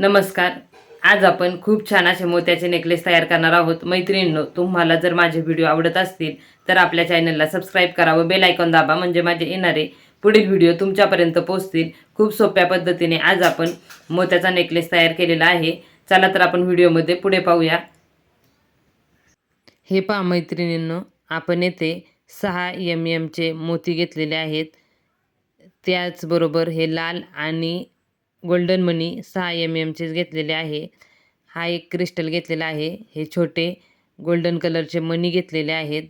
नमस्कार. आज आपण खूप छान असे मोत्याचे नेकलेस तयार करणार आहोत. मैत्रिणींनो तुम्हाला जर माझे व्हिडिओ आवडत असतील तर आपल्या चॅनलला सबस्क्राईब करा व बेल आयकॉन दाबा म्हणजे माझे येणारे पुढील व्हिडिओ तुमच्यापर्यंत पोहोचतील. खूप सोप्या पद्धतीने आज आपण मोत्याचा नेकलेस तयार केलेला आहे. चला तर आपण व्हिडिओमध्ये पुढे पाहूया. हे पहा मैत्रिणींनो आपण येथे सहा एम एमचे मोती घेतलेले आहेत. त्याचबरोबर हे लाल आणि गोल्डन मनी सहा एम एमचेच घेतलेले आहे. हा एक क्रिस्टल घेतलेला आहे. हे छोटे गोल्डन कलरचे मनी घेतलेले आहेत.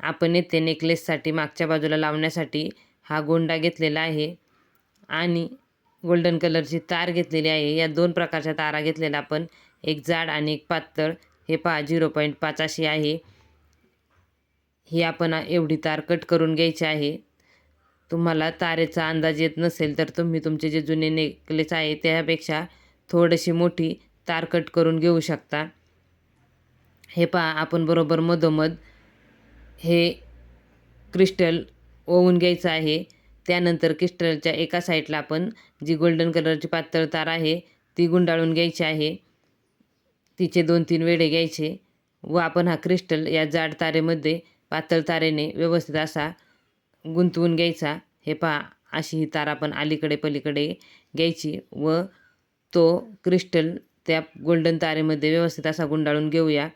आपण येथे नेकलेससाठी मागच्या बाजूला लावण्यासाठी हा गोंडा घेतलेला आहे आणि गोल्डन कलरची तार घेतलेली आहे. या दोन प्रकारच्या तारा घेतलेल्या आपण. एक जाड आणि एक पातळ. हे पहा झिरो पॉईंट पाच अशी आहे. ही आपण एवढी तार कट करून घ्यायची आहे. तुम्हाला तारेचा अंदाज येत नसेल तर तुम्ही तुमचे जे जुने नेकलेस आहे त्यापेक्षा थोडीशी मोठी तार कट करून घेऊ शकता. हे पहा आपण बरोबर मधोमध हे क्रिस्टल ओवून घ्यायचं आहे. त्यानंतर क्रिस्टलच्या एका साईडला आपण जी गोल्डन कलरची पातळ तार आहे ती गुंडाळून घ्यायची आहे. तिचे दोन तीन वेडे घ्यायचे व आपण हा क्रिस्टल या जाड तारेमध्ये पातळ तारेने व्यवस्थित असा गुंतवून घ्यायचा. हे पहा अशी ही तार आपण अलीकडे पलीकडे घ्यायची व तो क्रिस्टल त्या गोल्डन तारेमध्ये व्यवस्थित असा गुंडाळून घेऊया.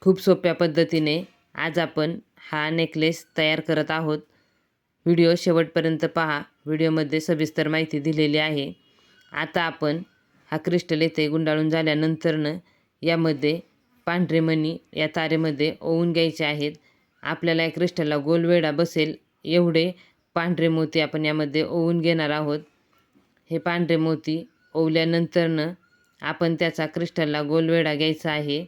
खूप सोप्या पद्धतीने आज आपण हा नेकलेस तयार करत आहोत. व्हिडिओ शेवटपर्यंत पहा. व्हिडिओमध्ये सविस्तर माहिती दिलेली आहे. आता आपण हा क्रिस्टल येथे गुंडाळून झाल्यानंतरनं यामध्ये पांढरे मणी या तारेमध्ये ओवून घ्यायचे आहेत. आपल्याला या क्रिस्टलला गोलवेडा बसेल. एवढे पांढरे मोती आपण यामध्ये ओवून घेणार आहोत. हे पांढरे मोती ओवल्यानंतरनं आपण त्याचा क्रिस्टलला गोलवेडा घ्यायचा आहे.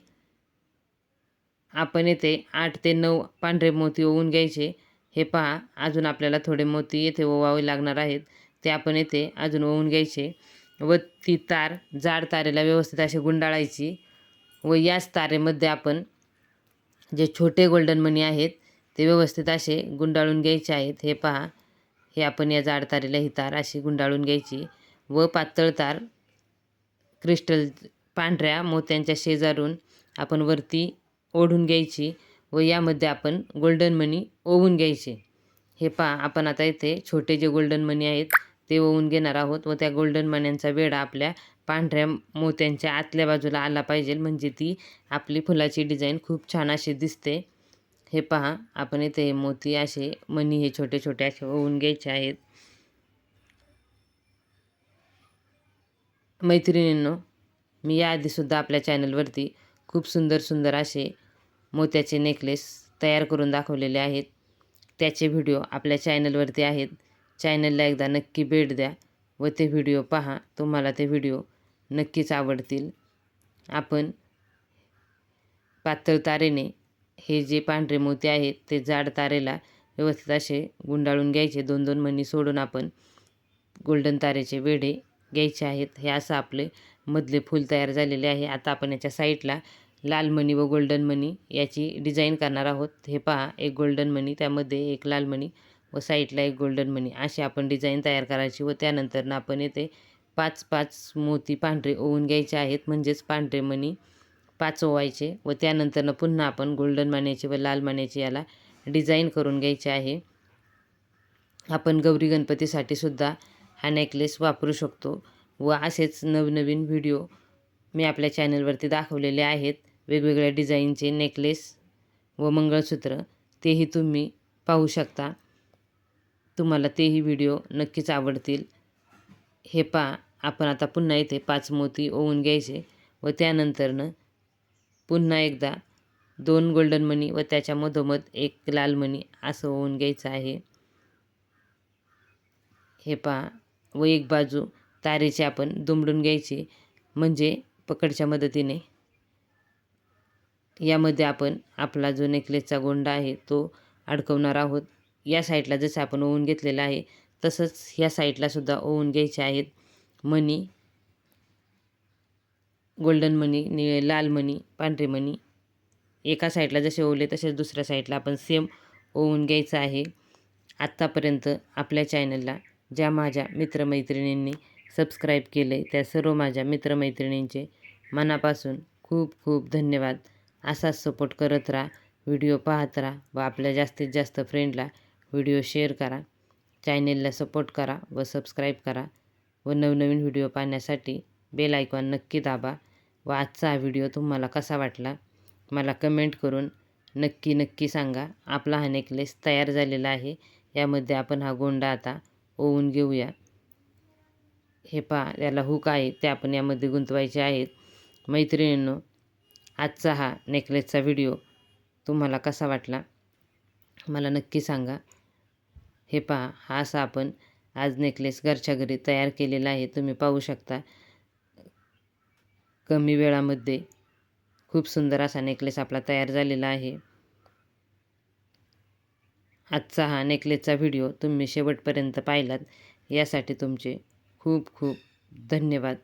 आपण येथे आठ ते नऊ पांढरे मोती ओवून घ्यायचे. हे पहा अजून आपल्याला थोडे मोती येथे ओवावे लागणार आहेत. ते आपण येथे अजून ओवून घ्यायचे. व ती तार जाड तारेला व्यवस्थित अशी गुंडाळायची. व याच तारेमध्ये आपण जे छोटे गोल्डन मनी आहेत ते व्यवस्थित असे गुंडाळून घ्यायचे आहेत. हे पहा हे आपण या जाड तारेला ही तार अशी गुंडाळून घ्यायची व पातळ तार क्रिस्टल पांढऱ्या मोत्यांच्या शेजारून आपण वरती ओढून घ्यायची व यामध्ये आपण गोल्डन मनी ओवून घ्यायचे. हे पहा आपण आता इथे छोटे जे गोल्डन मनी आहेत ते ओवून घेणार आहोत व त्या गोल्डन मण्यांचा वेढा आपल्या पांढऱ्या मोत्यांच्या आतल्या बाजूला आला पाहिजे. म्हणजे ती आपली फुलाची डिझाईन खूप छान अशी दिसते. हे पहा आपण इथे मोती असे मनी हे छोटे छोटे असे ओवून घ्यायचे आहेत. मैत्रिणींनो मी याआधीसुद्धा आपल्या चॅनलवरती खूप सुंदर सुंदर असे मोत्याचे नेकलेस तयार करून दाखवलेले आहेत. त्याचे व्हिडिओ आपल्या चॅनलवरती आहेत. चॅनलला एकदा नक्की भेट द्या व ते व्हिडिओ पहा तुम्हाला ते व्हिडिओ नक्कीच आवडतील. आपण पातळ तारेने हे जे पांढरे मोती आहेत ते जाड तारेला व्यवस्थित असे गुंडाळून घ्यायचे. दोन दोन मणी सोडून आपण गोल्डन तारेचे वेढे घ्यायचे आहेत. हे असं आपले मधले फूल तयार झालेले आहे. आता आपण याच्या साईडला लाल मणी व गोल्डन मणी याची डिझाईन करणार आहोत. हे पहा एक गोल्डन मणी त्यामध्ये एक लाल मणी व साईडला एक गोल्डन मणी. अशी आपण डिझाईन तयार करायची व त्यानंतरनं आपण येथे पाच पाच मोती पांढरे ओवून घ्यायचे आहेत. म्हणजेच पांढरे मणी पाच ओवायचे व त्यानंतरनं पुन्हा आपण गोल्डन मान्याचे व लाल मान्याचे याला डिझाईन करून घ्यायचे आहे. आपण गौरी गणपतीसाठी सुद्धा हा नेकलेस वापरू शकतो व असेच नवनवीन व्हिडिओ मी आपल्या चॅनलवरती दाखवलेले आहेत. वेगवेगळ्या डिझाईनचे नेकलेस व मंगळसूत्र तेही तुम्ही पाहू शकता. तुम्हाला तेही व्हिडिओ नक्कीच आवडतील. हे पा आपण आता पुन्हा इथे पाच मोती ओवून घ्यायचे व त्यानंतरनं पुन्हा एकदा दोन गोल्डन मणी व त्याच्या मधोमध एक लाल मणी असं होऊन घ्यायचं आहे. हे पहा व एक बाजू तारेची आपण दुमडून घ्यायची म्हणजे पकडच्या मदतीने. यामध्ये आपण आपला जो नेकलेसचा गोंडा आहे तो अडकवणार आहोत. या साईडला जसं आपण ओवून घेतलेलं आहे तसंच ह्या साईडलासुद्धा ओवून घ्यायचे आहेत मनी गोल्डन मनी नि लाल मणी पांढरे मणी एका साईडला जसे ओवले तसेच दुसऱ्या साईडला आपण सेम ओवून घ्यायचं आहे. आत्तापर्यंत आपल्या चॅनलला ज्या माझ्या मित्रमैत्रिणींनी सबस्क्राईब केलं आहे त्या सर्व माझ्या मित्रमैत्रिणींचे मनापासून खूप खूप धन्यवाद. असाच सपोर्ट करत राहा व्हिडिओ पाहत राहा व आपल्या जास्तीत जास्त फ्रेंडला व्हिडिओ शेअर करा. चॅनेलला सपोर्ट करा व सबस्क्राईब करा व नवनवीन व्हिडिओ पाहण्यासाठी बेल आयकॉन नक्की दाबा. व आजचा हा व्हिडिओ तुम्हाला कसा वाटला मला कमेंट करून नक्की नक्की सांगा. आपला हा नेकलेस तयार झालेला आहे. यामध्ये आपण हा गोंडा आता ओवून घेऊया. हे पहा याला हुक आहे. ते आपण यामध्ये गुंतवायचे आहेत. मैत्रिणींनो आजचा हा नेकलेसचा व्हिडिओ तुम्हाला कसा वाटला मला नक्की सांगा. हे पहा हा असा आपण आज नेकलेस घरच्या घरी तयार केलेला आहे. तुम्ही पाहू शकता. कमी वेळामध्ये खूप सुंदर असा नेकलेस आपला तयार झालेला आहे. आजचा हा नेकलेसचा व्हिडिओ तुम्ही शेवटपर्यंत पाहिलात. यासाठी तुमचे खूप खूप धन्यवाद.